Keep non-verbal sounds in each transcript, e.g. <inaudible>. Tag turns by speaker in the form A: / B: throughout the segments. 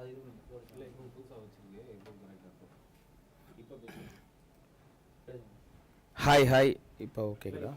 A: அது இது பண்ணு.
B: இல்லை இப்போ புதுசாக வச்சுருக்கேன் இப்போ கரெக்டாக இருக்கும் இப்போ பேசுங்க
C: ஹாய் ஹாய் இப்போ ஓகேங்களா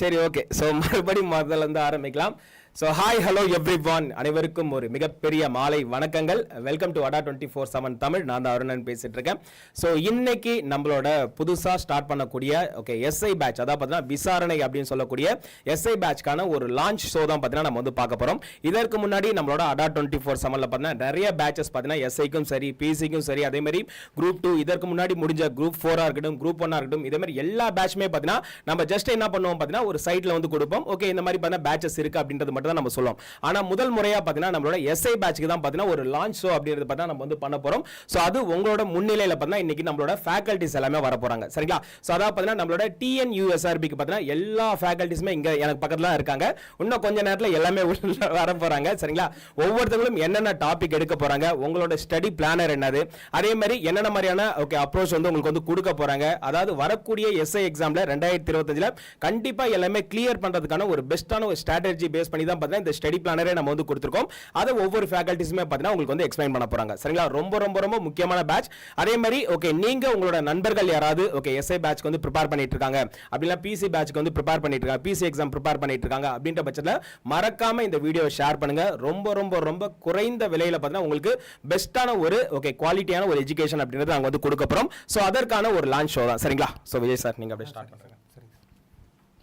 B: சரி
C: ஓகே ஸோ மறுபடியும் முதல்ல இருந்து ஆரம்பிக்கலாம். So hi hello everyone அனைவருக்கும் ஒரு மிகப்பெரிய மாலை வணக்கங்கள். Welcome to Adda twenty four seven Tamil நான் தான் அருணன் பேசிட்டு இருக்கேன் ஸோ இன்னைக்கு நம்மளோட புதுசாக ஸ்டார்ட் பண்ணக்கூடிய ஓகே எஸ்ஐ பேட்ச் அதாவது பார்த்தீங்கன்னா விசாரணை அப்படின்னு சொல்லக்கூடிய எஸ்ஐ பேட்ச்க்கான ஒரு லான்ச் ஷோ தான் பார்த்தீங்கன்னா நம்ம வந்து பார்க்க போகிறோம் இதற்கு முன்னாடி நம்மளோட அடா டுவெண்ட்டி ஃபோர் செவனில் பார்த்தீங்கன்னா நிறைய பேட்சஸ் பார்த்தீங்கன்னா எஸ்ஐக்கும் சரி பிசிக்கும் சரி அதே மாதிரி குரூப் டூ இதற்கு முன்னாடி முடிஞ்ச குரூப் ஃபோராக இருக்கட்டும் குரூப் ஒன்னாக இருக்கட்டும் இதே மாதிரி எல்லா பேட்ச்மே பார்த்தீங்கன்னா நம்ம ஜஸ்ட் என்ன பண்ணுவோம் பார்த்தீங்கன்னா ஒரு சைட்டில் வந்து கொடுப்போம். ஓகே இந்த மாதிரி பார்த்தீங்கன்னா பேட்சஸ் இருக்கு அப்படின்றது மட்டும் தான் நம்ம சொல்லுவோம் ஆனால் முதல் முறையாக பார்த்தீங்கன்னா நம்மளோட எஸ்ஐ பேட்ச்க்கு தான் பார்த்தீங்கன்னா ஒரு லான்ச் ஷோ அப்படிங்கிறது பார்த்தா நம்ம வந்து பண்ண போகிறோம் ஸோ அது உங்களோட முன்னிலையில் பார்த்தீங்கன்னா இன்னைக்கு நம்மளோட ஃபேக்கல்ட்டிஸ் எல்லாமே வர போகிறாங்க சரிங்களா? ஸோ அதாவது பார்த்தீங்கன்னா நம்மளோட டிஎன்யூஎஸ்ஆர்பிக்கு பார்த்தீங்கன்னா எல்லா ஃபேக்கல்ட்டிஸுமே இங்கே எனக்கு பக்கத்தில் இருக்காங்க. இன்னும் கொஞ்ச நேரத்தில் எல்லாமே உள்ள வர போகிறாங்க சரிங்களா? ஒவ்வொருத்தவங்களும் என்னென்ன டாபிக் எடுக்க போகிறாங்க உங்களோட ஸ்டடி பிளானர் என்னது அதே மாதிரி என்னென்ன மாதிரியான ஓகே அப்ரோச் வந்து உங்களுக்கு வந்து கொடுக்க போகிறாங்க அதாவது வரக்கூடிய எஸ்ஐ எக்ஸாமில் ரெண்டாயிரத்தி இருபத்தஞ்சில் கண்டிப்பாக எல்லாமே கிளியர் பண்ணுறதுக்கான ஒரு பெஸ்ட்டான ஒரு ஸ்ட்ராட்டஜி பேஸ் பண்ணி தான் பார்த்தீங்கன்னா இந்த ஸ்டடி பிளானரே நம்ம வந்து கொடுத்துருக்கோம். அதை ஒவ்வொரு ஃபேக்கல்ட்டிஸுமே பார்த்தீங்கன்னா உங்களுக்கு வந்து எக்ஸ்பிளைன் பண்ண போகிறாங்க சரிங்களா? ரொம்ப ரொம்ப ரொம்ப முக்கியமான பேட்ச் அதே மாதிரி ஓகே நீங்கள் உங்களோட நண்பர்கள் யாராவது ஓகே எஸ்ஐ பேட்ச்க்கு வந்து ப்ரிப்பேர் பண்ணிட்டு இருக்காங்க. அப்படின்னா பிசி பேட்ச்க்கு வந்து ப்ரிப்பேர் பண்ணிட்டு இருக்காங்க. பிசி எக்ஸாம் ப்ரிப்பேர் பண்ணிட்டு இருக்காங்க. அப்படின்ற பட்சத்தில் மறக்காம இந்த வீடியோவை ஷேர் பண்ணுங்க. ரொம்ப ரொம்ப ரொம்ப குறைந்த விலையில பார்த்தீங்கன்னா உங்களுக்கு பெஸ்ட்டான ஒரு ஓகே குவாலிட்டியான ஒரு எஜுகேஷன் அப்படின்றது நாங்கள் வந்து கொடுக்க போகிறோம் ஸோ அதற்கான ஒரு லான்ச் ஷோ தான். சரிங்களா? ஸோ விஜய் சார் நீங்கள் அப்படியே ஸ்டார்ட் பண்ணுறேன்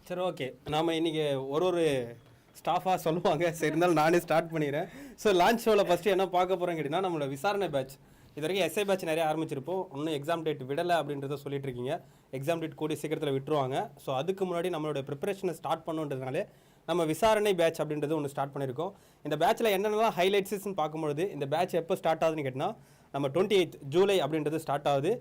D: சரி ஓகே. நாம் இன்னைக்கு ஒரு ஒரு ஸ்டாஃபாக சொல்லுவாங்க. சரி இருந்தாலும் நானே ஸ்டார்ட் பண்ணிடுறேன். ஸோ லான்ச் ஷோவில் ஃபஸ்ட்டு என்ன பார்க்க போகிறோம் கேட்டிங்கன்னா நம்மளோட விசாரணை பேட்ச் இது வரைக்கும் எஸ்ஐ பேட்ச் நிறைய ஆரம்பிச்சிருப்போம். இன்னும் எக்ஸாம் டேட் விடலை அப்படின்றத சொல்லிட்டு இருக்கீங்க. எக்ஸாம் டேட் கூடிய சீக்கிரத்தில் விட்டுருவாங்க. ஸோ அதுக்கு முன்னாடி நம்மளோட ப்ரிப்பரேஷனை ஸ்டார்ட் பண்ணுன்றதுனாலே நம்ம விசாரணை பேட்ச் அப்படின்றது ஒன்று ஸ்டார்ட் பண்ணியிருக்கோம். இந்த பேட்ச்சில் என்னென்னலாம் ஹைலைட்ஸ்ன்னு பார்க்கும்பொழுது இந்த பேட்ச் எப்போ ஸ்டார்ட் ஆகுதுன்னு கேட்டிங்கன்னா நம்ம டுவெண்ட்டி எயித் ஜூலை அப்படின்றது ஸ்டார்ட் ஆகுது.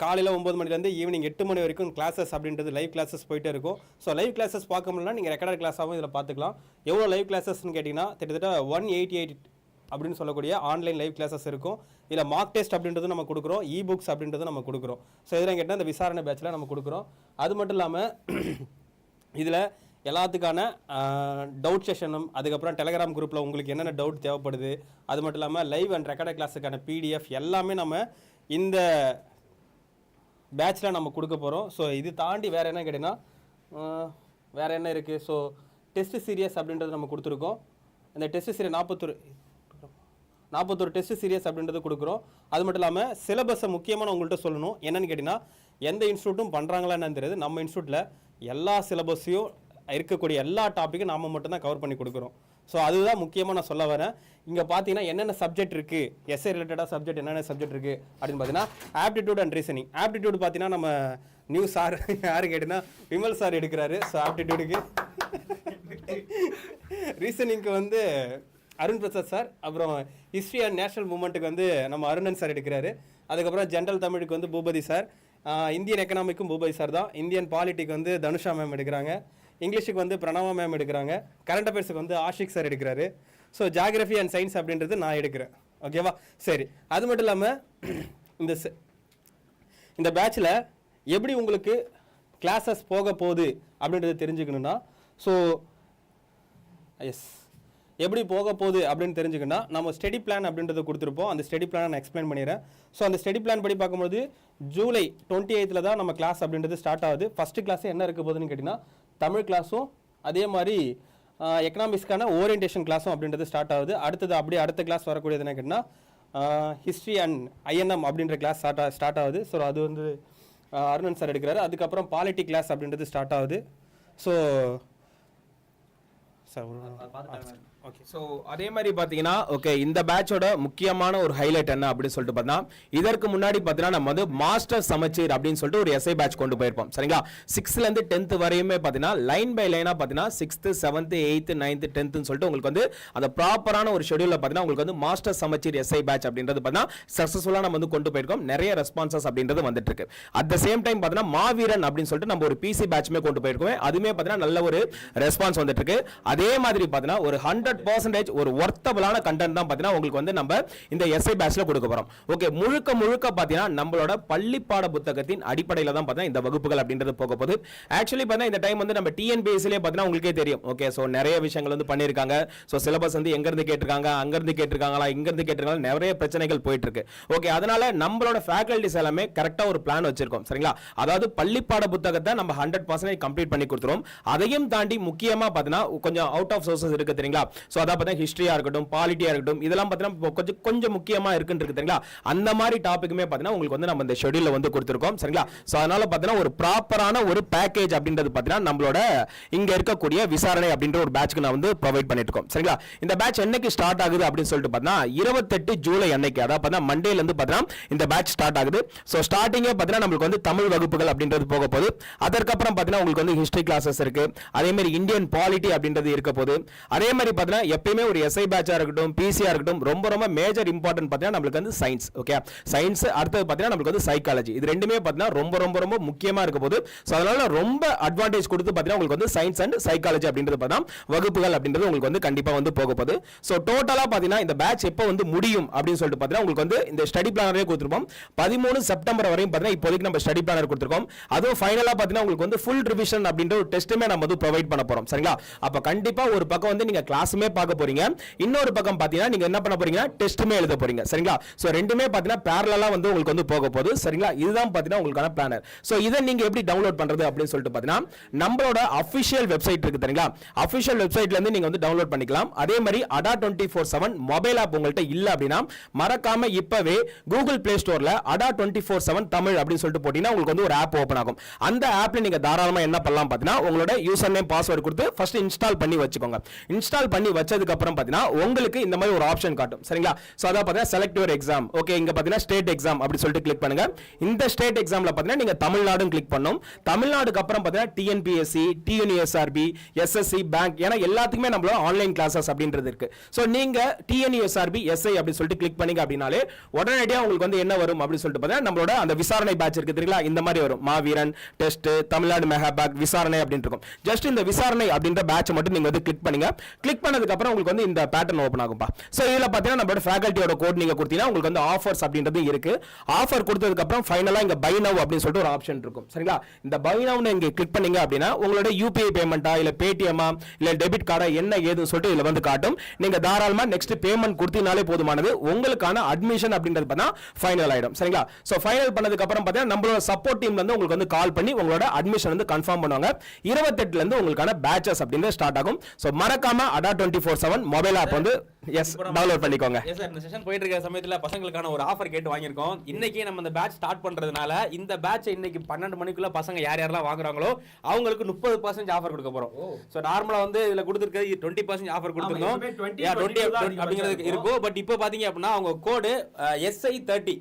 D: காலையில் ஒம்பது மணிலேருந்து ஈவினிங் எட்டு மணி வரைக்கும் கிளாஸஸ் அப்படின்றது லைவ் கிளாஸஸ் போயிட்டே இருக்கும். ஸோ லைவ் கிளாஸஸ் பார்க்க முடியலனா நீங்கள் ரெக்கார்டர் கிளாஸாகவும் இதில் பார்த்துக்கலாம். எவ்வளோ லைவ் கிளாஸஸ்னு கேட்டிங்கன்னா கிட்டத்தட்ட ஒன் எயிட்டி எயிட் அப்படின்னு சொல்லக்கூடிய ஆன்லைன் லைவ் கிளாஸஸ் இருக்கும். இதில் மார்க் டெஸ்ட் அப்படின்றது நம்ம கொடுக்குறோம். இ புக்ஸ் அப்படின்றது நம்ம கொடுக்குறோம். ஸோ இதெல்லாம் கேட்டால் இந்த விசாரணை பேட்சில் நம்ம கொடுக்குறோம். அது மட்டும் இல்லாமல் <clears throat> இதில் எல்லாத்துக்கான டவுட் செஷனும் அதுக்கப்புறம் டெலகிராம் குரூப்பில் உங்களுக்கு என்னென்ன டவுட் தேவைப்படுது அது மட்டும் இல்லாமல் லைவ் அண்ட் ரெக்கார்டட் கிளாஸுக்கான பிடிஎஃப் எல்லாமே நம்ம இந்த பேட்சில் நம்ம கொடுக்க போகிறோம் ஸோ இது தாண்டி வேறு என்ன கேட்டிங்கன்னா வேறு என்ன இருக்குது ஸோ டெஸ்ட் சீரியஸ் அப்படின்றது நம்ம கொடுத்துருக்கோம். இந்த டெஸ்ட் சீரியஸ் நாற்பத்தொரு நாற்பத்தொரு டெஸ்ட் சீரியஸ் அப்படின்றது கொடுக்குறோம். அது மட்டும் இல்லாமல் சிலபஸை முக்கியமாக நான் உங்கள்கிட்ட சொல்லணும். என்னென்னு கேட்டிங்கன்னா எந்த இன்ஸ்டியூட்டும் பண்ணுறாங்களா என்னன்னு தெரியாது. நம்ம இன்ஸ்டியூட்டில் எல்லா சிலபஸையும் இருக்கக்கூடிய எல்லா டாப்பிக்கும் நாம் மட்டும்தான் கவர் பண்ணி கொடுக்குறோம். ஸோ அதுதான் முக்கியமாக நான் சொல்ல வரேன். இங்கே பார்த்தீங்கன்னா என்னென்ன சப்ஜெக்ட் இருக்குது எஸ்ஏ ரிலேட்டடாக சப்ஜெக்ட் என்னென்ன சப்ஜெக்ட் இருக்குது அப்படின்னு பார்த்தீங்கன்னா ஆப்டிடியூட் அண்ட் ரீசனிங் ஆப்டிடியூட் பார்த்தீங்கன்னா நம்ம நியூ சார் யார் கேட்டிங்கன்னா விமல் சார் எடுக்கிறாரு. ஸோ ஆப்டிடியூடுக்கு ரீசனிங்க்கு வந்து அருண் பிரசாத் சார் அப்புறம் ஹிஸ்ட்ரி அண்ட் நேஷனல் மூமெண்ட்டுக்கு வந்து நம்ம அருணன் சார் எடுக்கிறாரு. அதுக்கப்புறம் ஜென்ரல் தமிழுக்கு வந்து பூபதி சார் இந்தியன் எக்கனாமிக்கும் பூபதி சார் தான். இந்தியன் பாலிட்டிக் வந்து தனுஷா மேம் எடுக்கிறாங்க. இங்கிலீஷுக்கு வந்து பிரணவா மேம் எடுக்கிறாங்க. கரண்ட் அஃபேர்ஸுக்கு வந்து ஆஷிக் சார் எடுக்கிறாரு. ஸோ ஜாகிரஃபி அண்ட் சயின்ஸ் அப்படின்றது நான் எடுக்கிறேன். ஓகேவா சரி. அது மட்டும் இல்லாமல் இந்த செ- இந்த பேட்சில் எப்படி உங்களுக்கு கிளாஸஸ் போக போகுது அப்படின்றத தெரிஞ்சுக்கணுன்னா ஸோ எஸ் எப்படி போக போகுது அப்படின்னு தெரிஞ்சுக்கணும்னா நம்ம ஸ்டடி பிளான் அப்படின்றத கொடுத்துருப்போம். அந்த ஸ்டடி பிளான் நான் எக்ஸ்பிளைன் பண்ணிடுறேன். ஸோ அந்த ஸ்டடி பிளான் படி பார்க்கும்போது ஜூலை டுவெண்ட்டி எயித்தில் தான் நம்ம கிளாஸ் அப்படின்றது ஸ்டார்ட் ஆகுது. ஃபஸ்ட்டு கிளாஸ் என்ன இருக்க போகுதுன்னு கேட்டிங்கன்னா தமிழ் கிளாஸும் அதே மாதிரி எக்கனாமிக்ஸ்க்கான ஓரியன்டேஷன் கிளாஸும் அப்படின்றது ஸ்டார்ட் ஆகுது. அடுத்தது அப்படியே அடுத்த கிளாஸ் வரக்கூடியது என்ன ஹிஸ்ட்ரி அண்ட் ஐஎன்எம் அப்படின்ற கிளாஸ் ஸ்டார்ட் ஸ்டார்ட் ஆகுது. ஸோ அது வந்து அருணன் சார் எடுக்கிறாரு. அதுக்கப்புறம் பாலிட்டி கிளாஸ் அப்படின்றது ஸ்டார்ட் ஆகுது. ஸோ சார் ஓகே
C: ஸோ அதே மாதிரி பார்த்தீங்கன்னா ஓகே இந்த பேட்சோட முக்கியமான ஒரு ஹைலைட் என்ன அப்படின்னு சொல்லிட்டு பார்த்தீங்கன்னா இதற்கு முன்னாடி பார்த்தீங்கன்னா நம்ம வந்து மாஸ்டர் சமச்சீர் அப்படின்னு சொல்லிட்டு ஒரு எஸ்ஐ பேட்ச் கொண்டு போயிருப்போம். சரிங்களா? சிக்ஸ்த்லேருந்து டென்த் வரையுமே பார்த்தீங்கன்னா லைன் பை லைனாக பார்த்தீங்கன்னா சிக்ஸ்த்து செவன்த்து எயித்து நைன்த்து டென்த்துன்னு சொல்லிட்டு உங்களுக்கு வந்து அந்த ப்ராப்பரான ஒரு ஷெடியூலில் பார்த்தீங்கன்னா உங்களுக்கு வந்து மாஸ்டர் சமச்சீர் எஸ்ஐ பேட்ச் அப்படின்றது பார்த்தீங்கன்னா சக்ஸஸ்ஃபுல்லாக நம்ம வந்து கொண்டு போயிருக்கோம். நிறைய ரெஸ்பான்சஸ் அப்படின்றது வந்துட்டு இருக்கு அட் த சேம் டைம் பார்த்தீங்கன்னா மாவீரன் அப்படின்னு சொல்லிட்டு நம்ம ஒரு பிசி பேட்ச்மே கொண்டு போயிருக்கோம். அதுவுமே பார்த்தீங்கன்னா நல்ல ஒரு ரெஸ்பான்ஸ் வந்துட்டு இருக்கு அதே மாதிரி பார்த்தீங்கன்னா ஒரு ஹண்ட்ரட் ஹண்ட்ரட் பர்சன்டேஜ் ஒரு ஒர்த்தபிளான கண்டென்ட் தான் பார்த்தீங்கன்னா உங்களுக்கு வந்து நம்ம இந்த எஸ்ஐ பேட்ச்ல கொடுக்க போறோம். ஓகே முழுக்க முழுக்க பார்த்தீங்கன்னா நம்மளோட பள்ளி பாட புத்தகத்தின் அடிப்படையில் தான் பார்த்தீங்கன்னா இந்த வகுப்புகள் அப்படின்றது போக போகுது. ஆக்சுவலி பார்த்தீங்கன்னா இந்த டைம் வந்து நம்ம டிஎன்பிஎஸ்சிலே பார்த்தீங்கன்னா உங்களுக்கே தெரியும். ஓகே ஸோ நிறைய விஷயங்கள் வந்து பண்ணியிருக்காங்க. ஸோ சிலபஸ் வந்து எங்கேருந்து கேட்டிருக்காங்க அங்கேருந்து கேட்டிருக்காங்களா இங்கேருந்து கேட்டிருக்காங்க நிறைய பிரச்சனைகள் போயிட்டு இருக்கு ஓகே அதனால நம்மளோட ஃபேக்கல்டிஸ் எல்லாமே கரெக்டாக ஒரு பிளான் வச்சிருக்கோம். சரிங்களா? அதாவது பள்ளி பாட புத்தகத்தை நம்ம ஹண்ட்ரட் பர்சன்டேஜ் கம்ப்ளீட் பண்ணி கொடுத்துருவோம். அதையும் தாண்டி முக்கியமாக பார்த்தீங்கன்னா கொஞ்சம் அவுட் ஆஃப் சோர்சஸ் இருக்கு தெரியுங்களா? ஸோ அதான் பார்த்தீங்கன்னா ஹிஸ்ட்ரியாக இருக்கட்டும் பாலிட்டியாக இருக்கட்டும் இதெல்லாம் பார்த்தீங்கன்னா கொஞ்சம் கொஞ்சம் முக்கியமாக இருக்குன்னு இருக்கு தெரியுங்களா அந்த மாதிரி டாப்பிக்குமே பார்த்தீங்கன்னா உங்களுக்கு வந்து நம்ம இந்த ஷெடியூலில் வந்து கொடுத்துருக்கோம் சரிங்களா? ஸோ அதனால பார்த்தீங்கன்னா ஒரு ப்ராப்பரான ஒரு பேக்கேஜ் அப்படின்றது பார்த்தீங்கன்னா நம்மளோட இங்க இருக்கக்கூடிய விசாரணை அப்படின்ற ஒரு பேட்ச்க்கு நான் வந்து ப்ரொவைட் பண்ணிட்டு இருக்கோம் சரிங்களா? இந்த பேட்ச் என்னைக்கு ஸ்டார்ட் ஆகுது அப்படின்னு சொல்லிட்டு பார்த்தீங்கன்னா இருபத்தெட்டு ஜூலை அன்னைக்கு. அதாவது பார்த்தீங்கன்னா மண்டேல இருந்து பார்த்தீங்கன்னா இந்த பேட்ச் ஸ்டார்ட் ஆகுது. ஸோ ஸ்டார்டிங்கே பார்த்தீங்கன்னா நம்மளுக்கு வந்து தமிழ் வகுப்புகள் அப்படின்றது போக போகுது. அதற்கப்புறம் பார்த்தீங்கன்னா உங்களுக்கு வந்து ஹிஸ்ட்ரி கிளாஸஸ் இருக்கு. அதே மாதிரி இந்தியன் பாலிட்டி அப்படின்றது இருக்க போகுது. அதே மாதிரி பார்த்தீங்கன்னா எப்பயுமே ஒரு எஸ்ஐ பேட்சாக இருக்கட்டும் பிசியா இருக்கட்டும் ரொம்ப ரொம்ப மேஜர் இம்பார்ட்டன்ட் பார்த்தீங்கன்னா நம்மளுக்கு வந்து சயின்ஸ் ஓகே சயின்ஸ் அடுத்தது பார்த்தீங்கன்னா நம்மளுக்கு வந்து சைக்காலஜி இது ரெண்டுமே பார்த்தீங்கன்னா ரொம்ப ரொம்ப ரொம்ப முக்கியமா இருக்க போது ஸோ அதனால ரொம்ப அட்வான்டேஜ் கொடுத்து பார்த்தீங்கன்னா உங்களுக்கு வந்து சயின்ஸ் அண்ட் சைக்காலஜி அப்படின்றது பார்த்தா வகுப்புகள் அப்படின்றது உங்களுக்கு வந்து கண்டிப்பாக வந்து போக போகுது. ஸோ டோட்டலாக பார்த்தீங்கன்னா இந்த பேட்ச் எப்போ வந்து முடியும் அப்படின்னு சொல்லிட்டு பார்த்தீங்கன்னா உங்களுக்கு வந்து இந்த ஸ்டடி பிளானரே கொடுத்துருப்போம். பதிமூணு செப்டம்பர் வரையும் பார்த்தீங்கன்னா இப்போதைக்கு நம்ம ஸ்டடி பிளானர் கொடுத்துருக்கோம். அதுவும் ஃபைனலாக பார்த்தீங்கன்னா உங்களுக்கு வந்து ஃபுல் ரிவிஷன் அப்படின்ற ஒரு டெஸ்ட்டுமே நம்ம வந்து ப்ரொவைட் பண்ண போகிறோம் சரிங்களா? அப்போ கண்டிப்பாக ஒரு பக்கம் வந்து நீங்கள் கிளாஸுமே பார்க்க போறீங்க. இன்னொரு பக்கம் பார்த்தீங்கன்னா நீங்கள் என்ன பண்ண போறீங்க டெஸ்ட்டுமே எழுத போறீங்க. சரிங்களா? ஸோ ரெண்டுமே பார்த்தீங்கன்னா பேரலாக வந்து உங்களுக்கு வந்து போக போகுது. சரிங்களா? இதுதான் பார்த்தீங்கன்னா உங்களுக்கான பிளானர் ஸோ இதை நீங்கள் எப்படி டவுன்லோட் பண்ணுறது அப்படின்னு சொல்லிட்டு பார்த்தீங்கன்னா நம்மளோட அஃபிஷியல் வெப்சைட் இருக்கு தெரியுங்களா? அஃபிஷியல் வெப்சைட்ல இருந்து நீங்க வந்து டவுன்லோட் பண்ணிக்கலாம். அதே மாதிரி Adda twenty four seven mobile app உங்கள்கிட்ட இல்லை அப்படின்னா மறக்காம இப்பவே கூகுள் பிளே ஸ்டோர்ல அடா டுவெண்ட்டி ஃபோர் செவன் தமிழ் அப்படின்னு சொல்லிட்டு போட்டீங்கன்னா உங்களுக்கு வந்து ஒரு ஆப் ஓப்பன் ஆகும். அந்த ஆப்ல நீங்க தாராளமா என்ன பண்ணலாம் பார்த்தீங்கன்னா உங்களோட யூசர் நேம் பாஸ்வேர்டு கொடுத்து ஃபர்ஸ்ட் இன்ஸ்டால் பண்ணி வச்சுக்கோங்க. இன்ஸ்டால் பண்ணி வச்சதுக்கு அப்புறம் பார்த்தீங்கன்னா உங்களுக்கு இந்த மாதிரி ஒரு ஆப்ஷன் காட்டும். சரிங்களா? ஸோ அதான் பார்த்தீங்கன்னா செலக்ட் யுவர் எக்ஸாம் ஓகே இங்க பார்த்தீங்கன்னா ஸ்டேட் எக்ஸாம் அப்படி சொல்லிட்டு கிளிக் பண்ணுங்க. இந்த ஸ்டேட் எக்ஸாம்ல பார்த்தீங்கன்னா நீங்க தமிழ்நாடும் கிளிக் பண்ணும். தமிழ்நாடுக்கு அப்புறம் பார்த்தீங்கன்னா டிஎன்பிஎஸ்சி டிஎன்யூஎஸ்ஆர்பி எஸ்எஸ்சி பேங்க் ஏன்னா எல்லாத்துக்குமே நம்மளோட ஆன்லைன் கிளாஸஸ் அப்படின்றது இருக்கு. ஸோ நீங்க டிஎன்யூஎஸ்ஆர்பி எஸ்ஐ அப்படி சொல்லிட்டு கிளிக் பண்ணீங்க அப்படின்னாலே உடனடியாக உங்களுக்கு வந்து என்ன வரும் அப்படின்னு சொல்லிட்டு பார்த்தீங்கன்னா நம்மளோட அந்த விசாரணை பேட்ச் இருக்கு தெரியுங்களா? இந்த மாதிரி வரும். மாவீரன் டெஸ்ட் தமிழ்நாடு மெகா பேக் விசாரணை அப்படின்னு இருக்கும். ஜஸ்ட் இந்த விசாரணை அப்படின்ற பேட்ச் மட்டும் நீங்க வந்து கிளிக் பண்ணுங்க. கிளிக் பண்ண அப்புறம் உங்களுக்கு வந்து இந்த பேட்டர்ன் ஓப்பன் ஆகும்பா. ஸோ இதில் பார்த்தீங்கன்னா நம்மளோட ஃபேக்கல்ட்டியோட கோட் நீங்கள் கொடுத்தீங்கன்னா உங்களுக்கு வந்து ஆஃபர்ஸ் அப்படின்றது இருக்கு. ஆஃபர் கொடுத்ததுக்கு அப்புறம் ஃபைனலா இங்க பை நவ் அப்படின்னு சொல்லிட்டு ஒரு ஆப்ஷன் இருக்கும். சரிங்களா? இந்த பை நவ்னு இங்கே கிளிக் பண்ணீங்க அப்படின்னா உங்களோட யூபிஐ பேமெண்ட்டா இல்லை பேடிஎம்மா இல்லை டெபிட் கார்டா என்ன ஏதுன்னு சொல்லிட்டு இதில் வந்து காட்டும். நீங்கள் தாராளமாக நெக்ஸ்ட் பேமெண்ட் கொடுத்தீங்கனாலே போதுமானது. உங்களுக்கான அட்மிஷன் அப்படின்றது பார்த்தா ஃபைனல் ஆகிடும் சரிங்களா? ஸோ ஃபைனல் பண்ணதுக்கு அப்புறம் பார்த்தீங்கன்னா நம்மளோட சப்போர்ட் டீம்ல இருந்து உங்களுக்கு வந்து கால் பண்ணி உங்களோட அட்மிஷன் வந்து கன்ஃபார்ம் பண்ணுவாங்க. இருபத்தெட்டுலேருந்து உங்களுக்கான பேச்சஸ் அப்படின்னு ஸ்டார்ட் ஆகும். ஸோ மறக்காம Adda twenty four seven mobile app வந்து எஸ் டவுன்லோட் பண்ணிக்கோங்க.
A: எஸ் சார் இந்த செஷன் போயிட்டு இருக்க சமயத்துல பசங்களுக்கான ஒரு ஆஃபர் கேட்டு வாங்கியிருக்கோம். இன்னைக்கு நம்ம இந்த பேட்ச் ஸ்டார்ட் பண்றதுனால இந்த பேட்ச் இன்னைக்கு பன்னெண்டு மணிக்குள்ள பசங்க யார் யாரெல்லாம் வாங்குறாங்களோ அவங்களுக்கு முப்பது பர்சன்ட் ஆஃபர் கொடுக்க போறோம். ஸோ நார்மலா வந்து இதுல கொடுத்துருக்கிறது டுவெண்ட்டி பர்சன்ட் ஆஃபர் கொடுத்துருந்தோம்
B: எப்பவுமே 20,
A: டுவெண்ட்டி
B: 22 தான் அதிகபட்சம்
A: அப்படிங்கிறது
B: இருக்கும்.
A: பட் இப்போ பாத்தீங்க அப்படின்னா அவங்க code SI thirty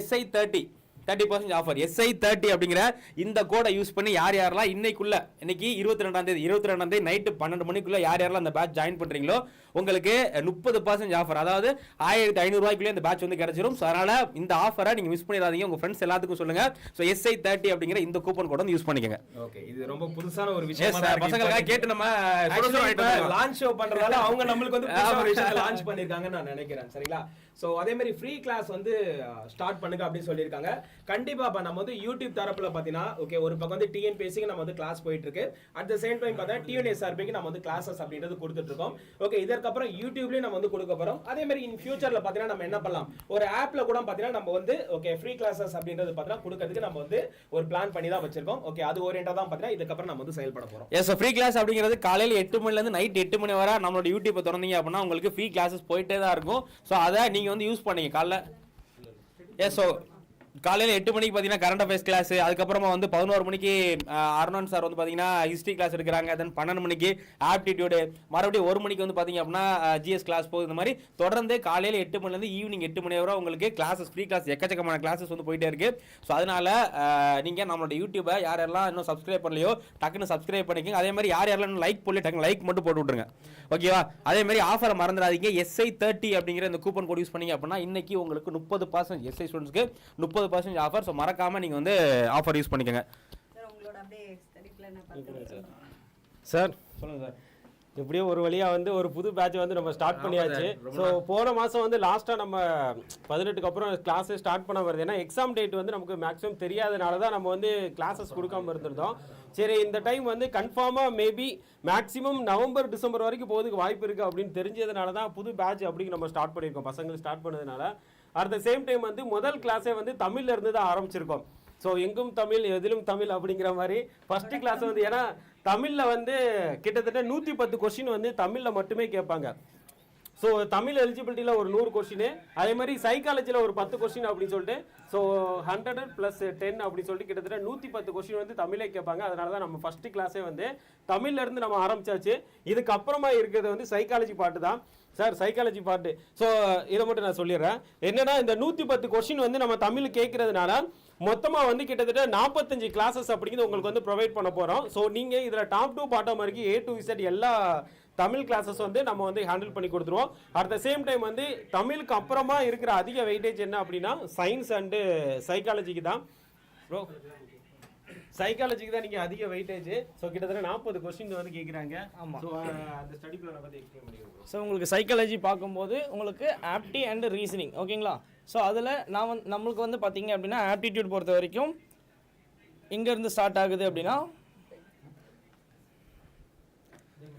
A: SI thirty thirty percent offer SI thirty அப்படிங்கிற இந்த கோடை யூஸ் பண்ணி யார் யாரெல்லாம் இன்னைக்குள்ள இன்னைக்கு இருபத்தி ரெண்டாம் தேதி இருபத்தி ரெண்டாம் தேதி நைட்டு பன்னெண்டு மணிக்குள்ள யார் யாரெல்லாம் அந்த பேட்ச் ஜாயின் பண்றீங்களோ உங்களுக்கு முப்பது பர்சன்ட் ஆஃபர் அதாவது ஆயிரத்தி ஐநூறுரூவாய்க்குள்ளே இந்த பேட்ச் வந்து கிடைச்சிரும். ஸோ அதனால இந்த ஆஃபரை நீங்க மிஸ் பண்ணிடாதீங்க. உங்க ஃப்ரெண்ட்ஸ் எல்லாத்துக்கும் சொல்லுங்க. ஸோ எஸ்ஐ தேர்ட்டி அப்படிங்கிற இந்த கூப்பன் கோட் வந்து யூஸ் பண்ணிக்கோங்க.
C: ஓகே இது ரொம்ப புதுசான ஒரு விஷயம்
A: பசங்களுக்காக கேட்டு நம்ம.
C: லான்ச் ஷோ பண்றதால அவங்க நம்மளுக்கு வந்து ஒரு. விஷயத்தை லான்ச் பண்ணிருக்காங்கன்னு நான் நினைக்கிறேன். சரிங்களா? ஸோ அதே மாதிரி ஃப்ரீ கிளாஸ் வந்து ஸ்டார்ட் பண்ணுங்க அப்படின்னு சொல்லியிருக்காங்க. கண்டிப்பாக இப்போ நம்ம வந்து யூடியூப் தரப்பில் பார்த்தீங்கன்னா ஓகே ஒரு பக்கம் வந்து டிஎன்பிஎஸ்சிக்கு நம்ம வந்து கிளாஸ் போயிட்டு இருக்கு அட் த சேம் டைம் பார்த்தா டிஎன்எஸ்ஆர்பிக்கு நம்ம வந்து கிளாஸஸ் அப்படின்றது கொடுத்துட்ருக்கோம் ஓகே இதற்கப்புறம் யூடியூப்லேயும் நம்ம வந்து கொடுக்க போகிறோம் அதே மாதிரி இன் ஃபியூச்சரில் பார்த்தீங்கன்னா நம்ம என்ன பண்ணலாம்? ஒரு ஆப்பில் கூட பார்த்தீங்கன்னா நம்ம வந்து ஓகே ஃப்ரீ கிளாஸஸ் அப்படின்றது பார்த்தீங்கன்னா கொடுக்கறதுக்கு நம்ம வந்து ஒரு பிளான் பண்ணி தான் வச்சிருக்கோம். ஓகே அது ஓரியண்டாக தான் பார்த்தீங்கன்னா இதுக்கப்புறம் நம்ம வந்து செயல்பட போகிறோம்
A: எஸ் ஃப்ரீ கிளாஸ் அப்படிங்கிறது காலையில் எட்டு மணிலேருந்து நைட் எட்டு மணி வரை நம்மளோட யூடியூப்பை திறந்தீங்க அப்படின்னா உங்களுக்கு ஃப்ரீ கிளாஸஸ் போயிட்டே தான் இருக்கும். ஸோ அதை நீங்கள் வந்து யூஸ் பண்ணீங்க காலைல? எஸ் ஓ காலையில் எட்டு மணிக்கு பார்த்தீங்கன்னா கரண்ட் அஃபேர்ஸ் கிளாஸ் அதுக்கப்புறமா வந்து பதினோரு மணிக்கு அருணன் சார் வந்து பார்த்தீங்கன்னா ஹிஸ்ட்ரி கிளாஸ் எடுக்கிறாங்க. தென் பன்னெண்டு மணிக்கு ஆப்டிடியூடு மறுபடியும் ஒரு மணிக்கு வந்து பார்த்தீங்க அப்படின்னா ஜிஎஸ் கிளாஸ் போகுது. இந்த மாதிரி தொடர்ந்து காலையில் எட்டு மணிலேருந்து ஈவினிங் எட்டு மணி வரை உங்களுக்கு கிளாஸஸ் ஃப்ரீ கிளாஸ் எக்கச்சக்கமான கிளாஸஸ் வந்து போயிட்டே இருக்குது ஸோ அதனால நீங்கள் நம்மளோட யூடியூபை யார் யாரெல்லாம் இன்னும் சப்ஸ்கிரைப் பண்ணலையோ டக்குன்னு சப்ஸ்கிரைப் பண்ணிக்கோங்க. அதே மாதிரி யார் யாரெல்லாம் லைக் பண்ணி டக்குன்னு லைக் மட்டும் போட்டு விட்ருங்க ஓகேவா அதே மாதிரி ஆஃபரை மறந்துடாதீங்க. எஸ்ஐ தேர்ட்டி அப்படிங்கிற இந்த கூப்பன் கோட் யூஸ் பண்ணீங்க அப்படின்னா இன்றைக்கி உங்களுக்கு முப்பது பர்சன்ட் எஸ்ஐ ஸ்டூடெண்ட்ஸ்க்கு முப்பது பர்சன்ட் ஆஃபர் ஸோ மறக்காம நீங்கள் வந்து ஆஃபர் யூஸ் பண்ணிக்கோங்க.
E: சார் உங்களோட அப்படியே ஸ்டடி பிளானை பார்த்து
C: சார்.
A: சொல்லுங்க சார்.
E: எப்படியோ ஒரு வழியாக வந்து ஒரு புது பேட்ச் வந்து நம்ம ஸ்டார்ட் பண்ணியாச்சு. ஸோ போன மாதம் வந்து லாஸ்ட்டாக நம்ம பதினெட்டுக்கு அப்புறம் கிளாஸே ஸ்டார்ட் பண்ண வருது. ஏன்னா எக்ஸாம் டேட் வந்து நமக்கு மேக்ஸிமம் தெரியாதனால தான் நம்ம வந்து கிளாஸஸ் கொடுக்காம இருந்திருந்தோம். சரி இந்த டைம் வந்து கன்ஃபார்மாக மேபி மேக்ஸிமம் நவம்பர் டிசம்பர் வரைக்கும் போகிறதுக்கு வாய்ப்பு இருக்குது அப்படின்னு தெரிஞ்சதுனால தான் புது பேட்ச் அப்படின்னு நம்ம ஸ்டார்ட் பண்ணியிருக்கோம். பசங்களுக்கு ஸ்டார்ட் பண்ணதுனால. அட் த சேம் டைம் வந்து முதல் கிளாஸே வந்து தமிழ்ல இருந்து தான் ஆரம்பிச்சிருக்கோம். ஸோ எங்கும் தமிழ் எதிலும் தமிழ் அப்படிங்கிற மாதிரி ஃபர்ஸ்ட் கிளாஸ் வந்து ஏன்னா தமிழ்ல வந்து கிட்டத்தட்ட நூற்றி பத்து கொஸ்டின் வந்து தமிழ்ல மட்டுமே கேட்பாங்க. ஸோ தமிழ் எலிஜிபிலிட்டியில் ஒரு நூறு கொஸ்டின் அதே மாதிரி சைக்காலஜியில் ஒரு பத்து கொஸ்டின் அப்படின்னு சொல்லிட்டு ஸோ ஹண்ட்ரட் ப்ளஸ் டென் அப்படின்னு சொல்லிட்டு கிட்டத்தட்ட நூற்றி பத்து கொஸ்டின் வந்து தமிழே கேட்பாங்க. அதனால தான் நம்ம ஃபஸ்ட்டு கிளாஸே வந்து தமிழ்லேருந்து நம்ம ஆரம்பித்தாச்சு இதுக்கப்புறமா இருக்கிறது வந்து சைக்காலஜி பாட்டு தான். சார் சைக்காலஜி பார்ட்டு ஸோ இதை மட்டும் நான் சொல்லிடுறேன். என்னன்னா இந்த நூற்றி பத்து கொஸ்டின் வந்து நம்ம தமிழ் கேட்கறதுனால மொத்தமாக வந்து கிட்டத்தட்ட நாற்பத்தஞ்சு கிளாஸஸ் அப்படிங்கிறது உங்களுக்கு வந்து ப்ரொவைட் பண்ண போகிறோம் ஸோ நீங்கள் இதில் டாப் டூ பாட்டம் வரைக்கும் ஏ டு இசட் எல்லா தமிழ் கிளாஸஸ் வந்து நம்ம வந்து ஹேண்டில் பண்ணி கொடுத்துருவோம். அட் த சேம் டைம் வந்து தமிழுக்கு அப்புறமா இருக்கிற அதிக வெயிட்டேஜ் என்ன அப்படின்னா சயின்ஸ் அண்டு சைக்காலஜிக்கு தான். ப்ரோ சைக்காலஜிக்கு தான் நீங்கள் அதிக வெயிட்டேஜ் ஸோ கிட்டத்தட்ட நாற்பது கொஸ்டின் வந்து கேட்குறாங்க
F: ஆமா.
E: ஸோ அந்த ஸ்டடி பிளானை பற்றி எக்ஸ்பிளைன் பண்ணிடுவோம்
F: ஸோ உங்களுக்கு சைக்காலஜி பார்க்கும்போது உங்களுக்கு ஆப்டி அண்ட் ரீசனிங் ஓகேங்களா ஸோ அதில் நான் வந்து நம்மளுக்கு வந்து பார்த்தீங்க அப்படின்னா ஆப்டிடியூட் பொறுத்த வரைக்கும் எங்கேருந்து ஸ்டார்ட் ஆகுது அப்படின்னா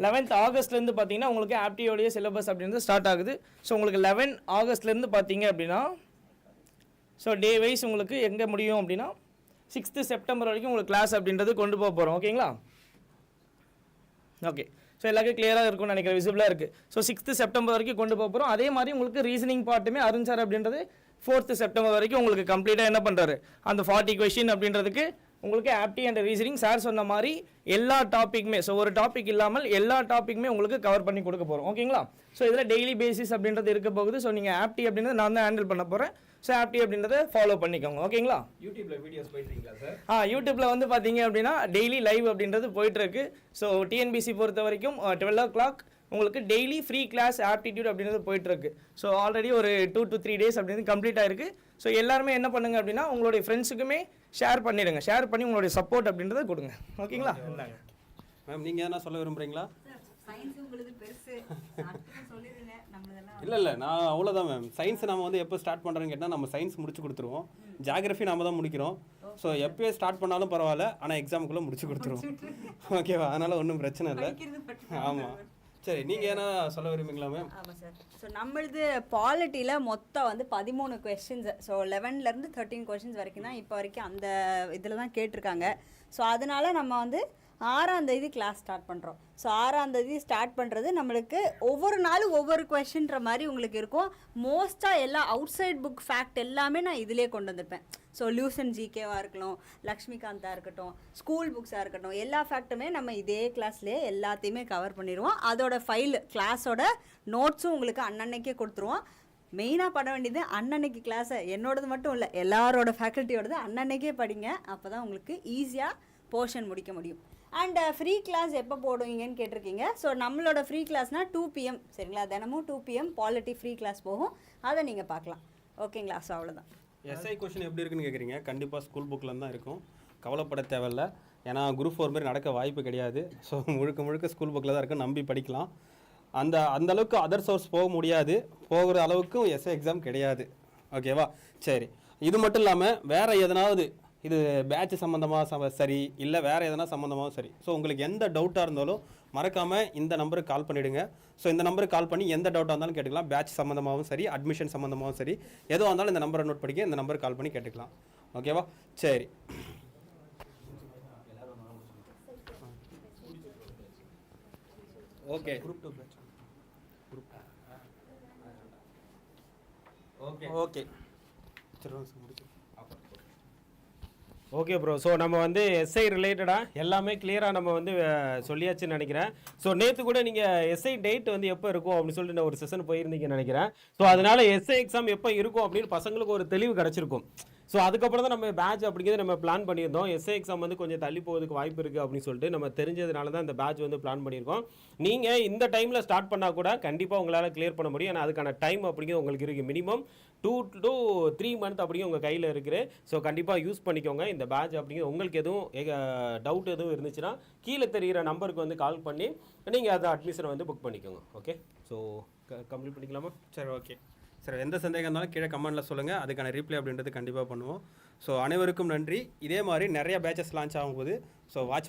F: லெவன்த் ஆகஸ்ட்லேருந்து பார்த்தீங்கன்னா உங்களுக்கு ஆப்டியோடைய சிலபஸ் அப்படின்றது ஸ்டார்ட் ஆகுது. ஸோ உங்களுக்கு லெவன் ஆகஸ்ட்லேருந்து பார்த்தீங்க அப்படின்னா ஸோ டே வைஸ் உங்களுக்கு எங்கே முடியும் அப்படின்னா சிக்ஸ்த்து செப்டம்பர் வரைக்கும் உங்களுக்கு கிளாஸ் அப்படின்றது கொண்டு போக போகிறோம் ஓகேங்களா ஓகே ஸோ எல்லாருக்கும் கிளியராக இருக்கும்னு நினைக்கிறேன் விசிபிளாக இருக்குது ஸோ சிக்ஸ்த்து செப்டம்பர் வரைக்கும் கொண்டு போக போகிறோம் அதே மாதிரி உங்களுக்கு ரீசனிங் பார்ட்டுமே அருண் சார் அப்படின்றது ஃபோர்த்து செப்டம்பர் வரைக்கும் உங்களுக்கு கம்ப்ளீட்டாக என்ன பண்ணுறாரு அந்த ஃபார்ட்டி கொஷின் அப்படின்றதுக்கு உங்களுக்கு ஆப்டி அண்ட் ரீசனிங் சார் சொன்ன மாதிரி எல்லா டாப்பிக்குமே ஸோ ஒரு டாபிக் இல்லாமல் எல்லா டாப்பிக்குமே உங்களுக்கு கவர் பண்ணி கொடுக்க போகிறோம் ஓகேங்களா ஸோ இதில் டெய்லி பேசிஸ் அப்படின்றது இருக்க போகுது. ஸோ நீங்கள் ஆப்டி அப்படின்றத நான் தான் ஹேண்டில் பண்ண போகிறேன் ஸோ ஆப்டி அப்படின்றத ஃபாலோ பண்ணிக்கோங்க. ஓகேங்களா
C: யூடியூப்ல வீடியோஸ் போயிட்டுருக்கீங்களா சார்
F: ஆ யூடியூப்பில் வந்து பார்த்தீங்க அப்படின்னா டெய்லி லைவ் அப்படின்றது போயிட்டுருக்கு ஸோ டிஎன்பிசி பொறுத்த வரைக்கும் டுவெல் ஓ கிளாக் உங்களுக்கு டெய்லி ஃப்ரீ கிளாஸ் ஆப்டிடியூட் அப்படின்றது போயிட்டுருக்கு. ஸோ ஆல்ரெடி ஒரு டூ to த்ரீ டேஸ் அப்படின்றது கம்ப்ளீட் ஆயிருக்கு. ஸோ எல்லாருமே என்ன பண்ணுங்க அப்படின்னா உங்களுடைய ஃப்ரெண்ட்ஸுக்குமே ஷேர் பண்ணிடுங்க. ஷேர் பண்ணி உங்களுடைய சப்போர்ட் அப்படின்றத கொடுங்க. ஓகேங்களா? இந்தாங்க
D: மேம் நீங்கள் என்ன சொல்ல
G: நம்மளதெல்லாம்
D: இல்லை இல்லை. நான் அவ்வளோதான் மேம் சயின்ஸ் நம்ம வந்து எப்போ ஸ்டார்ட் பண்ணுறோன்னு கேட்டால் நம்ம சயின்ஸ் முடிச்சு கொடுத்துருவோம். ஜாகிரஃபி நாம தான் முடிக்கிறோம். ஸோ எப்போயே ஸ்டார்ட் பண்ணாலும் பரவாயில்ல. ஆனால் எக்ஸாமுக்குள்ளே முடிச்சு கொடுத்துருவோம். ஓகேவா அதனால் ஒன்றும் பிரச்சனை இல்லை. ஆமாம் சரி நீங்கள் என்ன சொல்ல விரும்புங்களா மேம்
G: ஆமாம் சார் ஸோ நம்மளது பாலிட்டியில் மொத்தம் வந்து பதிமூணு கொஸ்டின்ஸ் ஸோ லெவன்லேருந்து தேர்ட்டீன் கொஸ்டின்ஸ் வரைக்கும் தான் இப்போ வரைக்கும் அந்த இதில் தான் கேட்டிருக்காங்க. ஸோ அதனால நம்ம வந்து ஆறாம் தேதி கிளாஸ் ஸ்டார்ட் பண்ணுறோம் ஸோ ஆறாம் தேதி ஸ்டார்ட் பண்ணுறது நம்மளுக்கு ஒவ்வொரு நாளும் ஒவ்வொரு கொஷின்ற மாதிரி உங்களுக்கு இருக்கும். மோஸ்ட்டாக எல்லா அவுட் சைட் புக் ஃபேக்ட் எல்லாமே நான் இதிலே கொண்டு வந்திருப்பேன். ஸோ லூசன் ஜிகேவாக இருக்கட்டும் லக்ஷ்மிகாந்தாக இருக்கட்டும் ஸ்கூல் புக்ஸாக இருக்கட்டும் எல்லா ஃபேக்ட்டுமே நம்ம இதே கிளாஸ்லேயே எல்லாத்தையுமே கவர் பண்ணிடுவோம். அதோட ஃபைல் கிளாஸோட நோட்ஸும் உங்களுக்கு அன்னன்னைக்கே கொடுத்துருவோம். மெயினாக பண்ண வேண்டியது அன்னன்னைக்கு கிளாஸை என்னோடது மட்டும் இல்லை எல்லாரோட ஃபேக்கல்ட்டியோடது அன்னன்னைக்கே படிங்க. அப்போ தான் உங்களுக்கு ஈஸியாக போர்ஷன் முடிக்க முடியும். அண்ட் ஃப்ரீ கிளாஸ் எப்போ போடுவீங்கன்னு கேட்டிருக்கீங்க. ஸோ நம்மளோட ஃப்ரீ கிளாஸ்னால் டூ பிஎம் சரிங்களா? தினமும் two PM polity free class போகும். அதை நீங்கள் பார்க்கலாம். ஓகேங்களா? ஸோ அவ்வளோதான்
D: எஸ்ஐ கொஷின் எப்படி இருக்குன்னு கேட்குறீங்க கண்டிப்பாக ஸ்கூல் புக்கில் தான் இருக்கும். கவலைப்பட தேவையில்ல. ஏன்னா குரூப் ஃபோர் மாதிரி நடக்க வாய்ப்பு கிடையாது. ஸோ முழுக்க முழுக்க ஸ்கூல் புக்கில் தான் இருக்கும். நம்பி படிக்கலாம். அந்த அந்த அளவுக்கு அதர் சோர்ஸ் போக முடியாது. போகிற அளவுக்கும் எஸ்ஐ எக்ஸாம் கிடையாது. ஓகேவா சரி. இது மட்டும் இல்லாமல் வேறு எதனாவது இது பேட்ச் சம்மந்தமாக சரி இல்லை வேறு எதனா சம்மந்தமாகவும் சரி. ஸோ உங்களுக்கு எந்த டவுட்டாக இருந்தாலும் மறக்காமல் இந்த நம்பருக்கு கால் பண்ணிவிடுங்க ஸோ இந்த நம்பருக்கு கால் பண்ணி எந்த டவுட்டாக இருந்தாலும் கேட்டுக்கலாம். பேட்ச் சம்மந்தமாகவும் சரி அட்மிஷன் சம்மந்தமாகவும் சரி எதுவாக இருந்தாலும் இந்த நம்பரை நோட் பண்ணிக்க இந்த நம்பருக்கு கால் பண்ணி கேட்டுக்கலாம். ஓகேவா சரி.
C: Okay
D: group two batch
C: okay
D: okay சரி முடிச்சு
E: ஓகே ப்ரோ ஸோ நம்ம வந்து எஸ்ஐ ரிலேட்டடாக எல்லாமே கிளியராக நம்ம வந்து சொல்லியாச்சுன்னு நினைக்கிறேன். ஸோ நேற்று கூட நீங்கள் எஸ்ஐ டேட் வந்து எப்போ இருக்கும் அப்படின்னு சொல்லிட்டு நான் ஒரு செஷன் போயிருந்தீங்கன்னு நினைக்கிறேன். ஸோ அதனால எஸ்ஐ எக்ஸாம் எப்போ இருக்கும் அப்படின்னு பசங்களுக்கு ஒரு தெளிவு கிடச்சிருக்கும். ஸோ அதுக்கப்புறம் தான் நம்ம பேட்ச் அப்படிங்கிறது நம்ம பிளான் பண்ணியிருந்தோம். எஸ்ஏ எக்ஸாம் வந்து கொஞ்சம் தள்ளி போகிறதுக்கு வாய்ப்பு இருக்குது அப்படின்னு சொல்லிட்டு நம்ம தெரிஞ்சதுனால தான் இந்த பேட்ச் வந்து பிளான் பண்ணியிருக்கோம். நீங்கள் இந்த டைமில் ஸ்டார்ட் பண்ணால் கூட கண்டிப்பாக உங்களால் கிளியர் பண்ண முடியும். ஏன்னா அதுக்கான டைம் அப்படிங்கிறது உங்களுக்கு இருக்குது minimum two to three month அப்படிங்கிற உங்கள் கையில் இருக்குது. ஸோ கண்டிப்பாக யூஸ் பண்ணிக்கோங்க. இந்த பேட்ச் அப்படிங்கிறது உங்களுக்கு எதுவும் டவுட் எதுவும் இருந்துச்சுன்னா கீழே தெரிகிற நம்பருக்கு வந்து கால் பண்ணி நீங்கள் அதை அட்மிஷனை வந்து புக் பண்ணிக்கோங்க. ஓகே ஸோ கம்ப்ளீட் பண்ணிக்கலாமா?
D: சரி ஓகே சரி எந்த சந்தேகம் இருந்தாலும் கீழே கமெண்ட்டில் சொல்லுங்கள் அதுக்கான ரீப்ளை அப்படின்றது கண்டிப்பாக பண்ணுவோம். ஸோ அனைவருக்கும் நன்றி. இதே மாதிரி நிறைய பேச்சஸ் லான்ச் ஆகும்போது ஸோ வாட்ச்